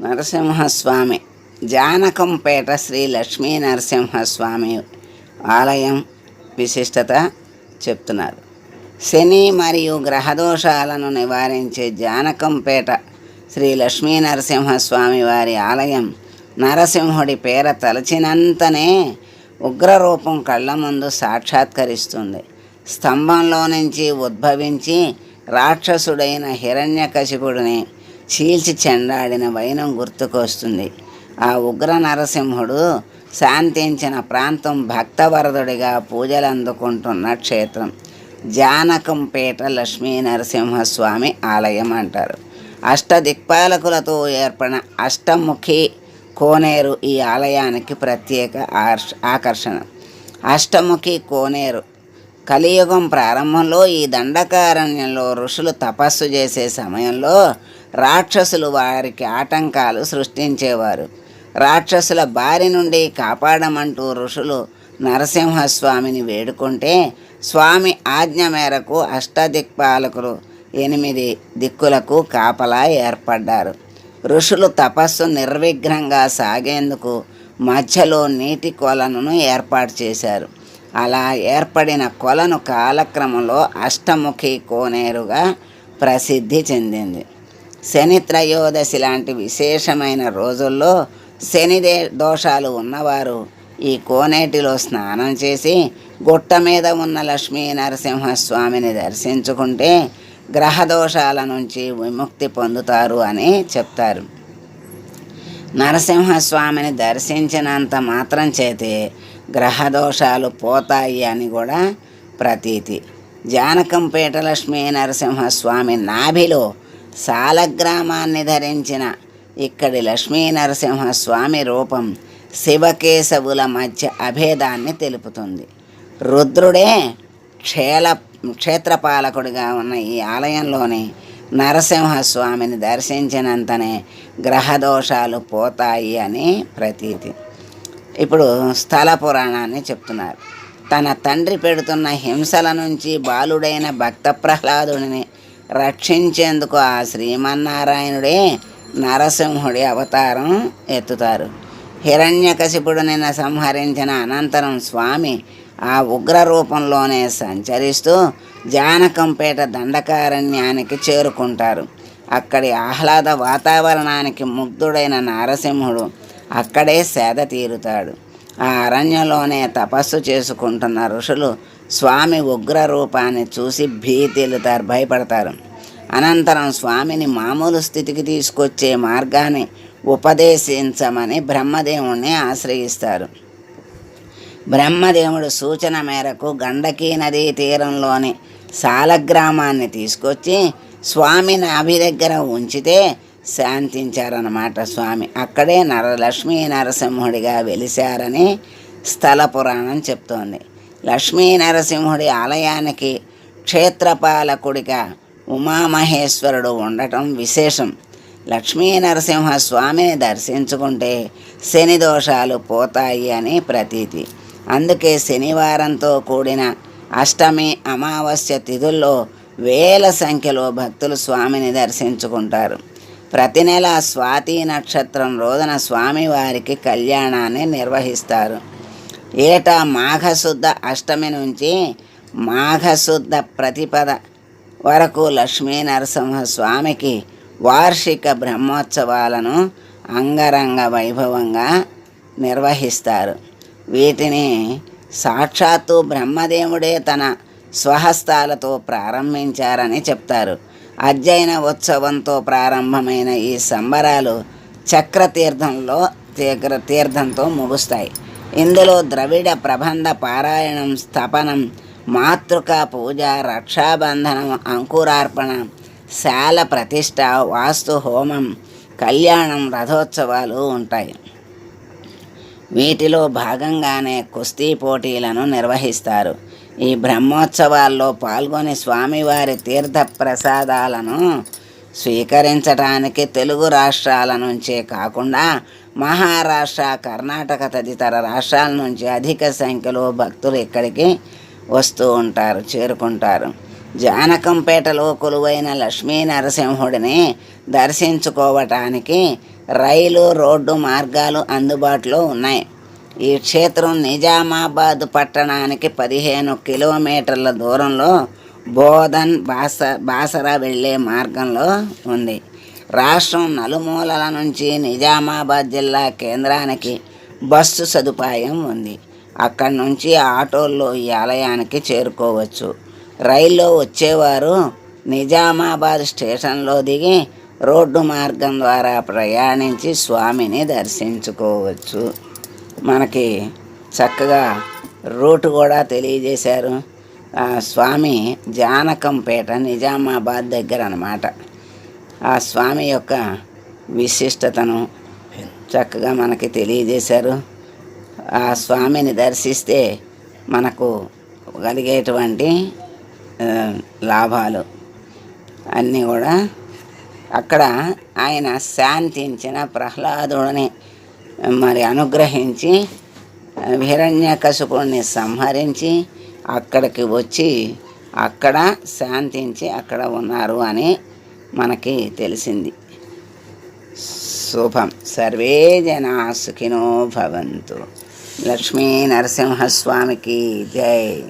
నరసింహస్వామి. జానకంపేట శ్రీ లక్ష్మీ నరసింహస్వామి ఆలయం విశిష్టత చెప్తున్నారు. శని మరియు గ్రహదోషాలను నివారించే జానకంపేట శ్రీ లక్ష్మీ నరసింహస్వామి వారి ఆలయం నరసింహుడి పేర తలచినంతనే ఉగ్రరూపం కళ్ళ ముందు సాక్షాత్కరిస్తుంది. స్తంభంలో నుంచి ఉద్భవించి రాక్షసుడైన హిరణ్యకశిపుడిని చీల్చి చెండాడిన వైనం గుర్తుకొస్తుంది. ఆ ఉగ్ర నరసింహుడు శాంతించిన ప్రాంతం భక్తవరదుడిగా పూజలు అందుకుంటున్న క్షేత్రం. జానకంపేట లక్ష్మీ నరసింహస్వామి ఆలయం అంటారు. అష్టదిక్పాలకులతో ఏర్పడిన అష్టముఖి కోనేరు ఈ ఆలయానికి ప్రత్యేక ఆకర్షణ. అష్టముఖి కోనేరు కలియుగం ప్రారంభంలో ఈ దండకారణ్యంలో ఋషులు తపస్సు చేసే సమయంలో రాక్షసులు వారికి ఆటంకాలు సృష్టించేవారు. రాక్షసుల బారి నుండి కాపాడమంటూ ఋషులు నరసింహస్వామిని వేడుకుంటే స్వామి ఆజ్ఞ మేరకు అష్టదిక్పాలకులు ఎనిమిది దిక్కులకు కాపలా ఏర్పడ్డారు. ఋషులు తపస్సు నిర్విఘ్నంగా సాగేందుకు మధ్యలో నీటి కొలను ఏర్పాటు చేశారు. అలా ఏర్పడిన కొలను కాలక్రమంలో అష్టముఖి కోనేరుగా ప్రసిద్ధి చెందింది. శని త్రయోదశి లాంటి విశేషమైన రోజుల్లో శనిదే దోషాలు ఉన్నవారు ఈ కోనేటిలో స్నానం చేసి గుట్ట మీద ఉన్న లక్ష్మీ నరసింహస్వామిని దర్శించుకుంటే గ్రహ దోషాల నుంచి విముక్తి పొందుతారు అని చెప్తారు. నరసింహస్వామిని దర్శించినంత మాత్రం చేతే గ్రహదోషాలు పోతాయి అని కూడా ప్రతీతి. జానకంపేట లక్ష్మీ నరసింహస్వామి నాభిలో సాలగ్రామాన్ని ధరించిన ఇక్కడి లక్ష్మీ నరసింహస్వామి రూపం శివకేశవుల మధ్య అభేదాన్ని తెలుపుతుంది. రుద్రుడే క్షేల క్షేత్రపాలకుడిగా ఉన్న ఈ ఆలయంలోని నరసింహస్వామిని దర్శించినంతనే గ్రహదోషాలు పోతాయి అని ప్రతీతి. ఇప్పుడు స్థల పురాణాన్ని చెప్తున్నారు. తన తండ్రి పెడుతున్న హింసల నుంచి బాలుడైన భక్త ప్రహ్లాదుడిని రక్షించేందుకు ఆ శ్రీమన్నారాయణుడే నరసింహుడి అవతారం ఎత్తుతారు. హిరణ్యకశిపుడిని సంహరించిన అనంతరం స్వామి ఆ ఉగ్ర రూపంలోనే సంచరిస్తూ జానకంపేట దండకారణ్యానికి చేరుకుంటారు. అక్కడి ఆహ్లాద వాతావరణానికి ముగ్ధుడైన నారసింహుడు అక్కడే సేద తీరుతాడు. ఆ అరణ్యంలోనే తపస్సు చేసుకుంటున్న ఋషులు స్వామి ఉగ్ర రూపాన్ని చూసి భీతిల్లుతారు భయపడతారు. అనంతరం స్వామిని మామూలు స్థితికి తీసుకొచ్చే మార్గాన్ని ఉపదేశించమని బ్రహ్మదేవుణ్ణి ఆశ్రయిస్తారు. బ్రహ్మదేవుడు సూచన మేరకు గండకీ నదీ తీరంలోని సాలగ్రామాన్ని తీసుకొచ్చి స్వామిని అభి దగ్గర ఉంచితే శాంతించారన్నమాట స్వామి. అక్కడే నర లక్ష్మీ నరసింహుడిగా వెలిశారని స్థల పురాణం చెప్తోంది. లక్ష్మీ నరసింహుడి ఆలయానికి క్షేత్రపాలకుడిగా ఉమామహేశ్వరుడు ఉండటం విశేషం. లక్ష్మీ నరసింహ స్వామిని దర్శించుకుంటే శని దోషాలు పోతాయి అని ప్రతీతి. అందుకే శనివారంతో కూడిన అష్టమి అమావాస్య తిథుల్లో వేల సంఖ్యలో భక్తులు స్వామిని దర్శించుకుంటారు. ప్రతి నెల స్వాతి నక్షత్రం రోజున స్వామివారికి కళ్యాణాన్ని నిర్వహిస్తారు. ఏటా మాఘశుద్ధ అష్టమి నుంచి మాఘశుద్ధ ప్రతిపద వరకు లక్ష్మీ నరసింహ స్వామికి వార్షిక బ్రహ్మోత్సవాలను అంగరంగ వైభవంగా నిర్వహిస్తారు. వీటిని సాక్షాత్తు బ్రహ్మదేవుడే తన స్వహస్తాలతో ప్రారంభించారని చెప్తారు. అధ్యయన ఉత్సవంతో ప్రారంభమైన ఈ సంబరాలు చక్రతీర్థంలో తీగ్ర తీర్థంతో ముగుస్తాయి. ఇందులో ద్రవిడ ప్రబంధ పారాయణం స్థపనం మాతృక పూజ రక్షాబంధనం అంకురార్పణ శాల ప్రతిష్ట వాస్తు హోమం కళ్యాణం రథోత్సవాలు ఉంటాయి. వీటిలో భాగంగానే కుస్తీ పోటీలను నిర్వహిస్తారు. ఈ బ్రహ్మోత్సవాల్లో పాల్గొని స్వామివారి తీర్థ ప్రసాదాలను స్వీకరించడానికి తెలుగు రాష్ట్రాల నుంచే కాకుండా మహారాష్ట్ర కర్ణాటక తదితర రాష్ట్రాల నుంచి అధిక సంఖ్యలో భక్తులు ఇక్కడికి వస్తూ ఉంటారు చేరుకుంటారు. జానకంపేటలో కొలువైన లక్ష్మీ నరసింహుడిని దర్శించుకోవటానికి రైలు రోడ్డు మార్గాలు అందుబాటులో ఉన్నాయి. ఈ క్షేత్రం నిజామాబాద్ పట్టణానికి పదిహేను కిలోమీటర్ల దూరంలో బోధన్ బాస బాసరా వెళ్ళే మార్గంలో ఉంది. రాష్ట్రం నలుమూలల నుంచి నిజామాబాద్ జిల్లా కేంద్రానికి బస్సు సదుపాయం ఉంది. అక్కడి నుంచి ఆటోల్లో ఈ ఆలయానికి చేరుకోవచ్చు. రైల్లో వచ్చేవారు నిజామాబాద్ స్టేషన్లో దిగి రోడ్డు మార్గం ద్వారా ప్రయాణించి స్వామిని దర్శించుకోవచ్చు. మనకి చక్కగా రూట్ కూడా తెలియజేశారు. ఆ స్వామి జానకంపేట నిజామాబాద్ దగ్గర అన్నమాట. ఆ స్వామి యొక్క విశిష్టతను చక్కగా మనకి తెలియజేశారు. ఆ స్వామిని దర్శిస్తే మనకు కలిగేటువంటి లాభాలు అన్నీ కూడా అక్కడ ఆయన శాంతించిన ప్రహ్లాదుడిని మరి అనుగ్రహించి హిరణ్యకశుపుణ్ణి సంహరించి అక్కడికి వచ్చి అక్కడ శాంతించి అక్కడ ఉన్నారు అని మనకి తెలిసింది. శుభం. సర్వే జనా సుఖినో భవంతు. లక్ష్మీ నరసింహస్వామికి జై.